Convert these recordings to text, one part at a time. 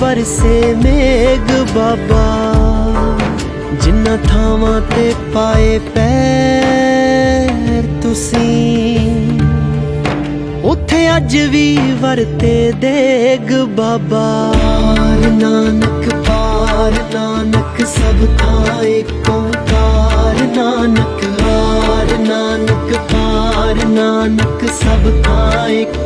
ਬਰਸੇ ਮੇਗ ਬਾਬਾ। ਜਿੰਨਾ ਥਾਵਾਂ ਤੇ ਪਾਏ ਪੈਰ ਤੁਸੀਂ, ਉੱਥੇ ਅੱਜ ਵੀ ਵਰਤੇ ਦੇਗ ਬਾਬਾ। ਨਾਨਕ, ਪਾਰ ਨਾਨਕ, ਸਭ ਥਾਂ ਏਕ ਓੰਕਾਰ ਨਾਨਕ। ਹਾਰ ਨਾਨਕ, ਪਾਰ ਨਾਨਕ, ਸਭ ਥਾਂ ਏਕ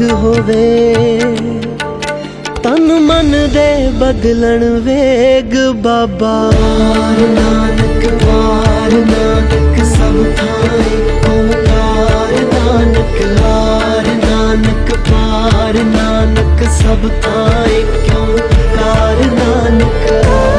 ਵੈਰਾਗ ਹੋਵੇ, ਤਨ ਮਨ ਦੇ ਬਦਲਣ ਵੇਗ ਬਾਬਾ। ਨਾਨਕ, ਵਾਰ ਨਾਨਕ, ਸਭ ਥਾਂ ਓੰਕਾਰ ਨਾਨਕ ਲਾਰ ਨਾਨਕ ਪਾਰ ਨਾਨਕ, ਸਭ ਥਾਂ ਏਕ ਓੰਕਾਰ ਨਾਨਕ।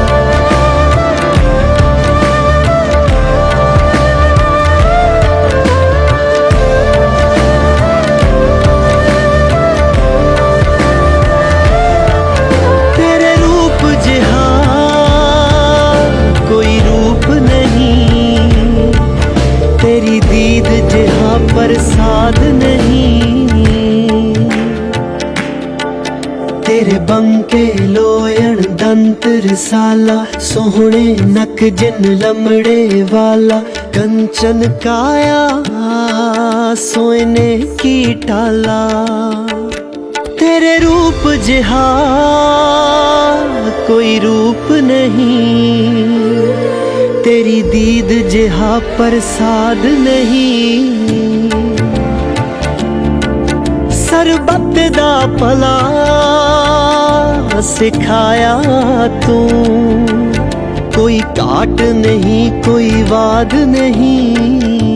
ਤੇਰੇ ਬੰਕੇ ਲੋਇਣ ਦੰਤ ਰਸਾਲਾ ਸੋਹਣੇ ਨਕ ਜਿਨ ਲਮੜੇ ਵਾਲਾ, ਕੰਚਨ ਕਾਇਆ ਸੋਇਨੇ ਕੀ ਟਾਲਾ। ਤੇਰੇ ਰੂਪ ਜਿਹਾ ਕੋਈ ਰੂਪ ਨਹੀਂ, ਤੇਰੀ ਦੀਦ ਜਿਹਾ ਪ੍ਰਸਾਦ ਨਹੀਂ। ਸਰਬੱਤ ਦਾ ਭਲਾ ਸਿਖਾਇਆ ਤੂੰ। ਕੋਈ ਕਾਟ ਨਹੀਂ ਕੋਈ ਵਾਦ ਨਹੀਂ।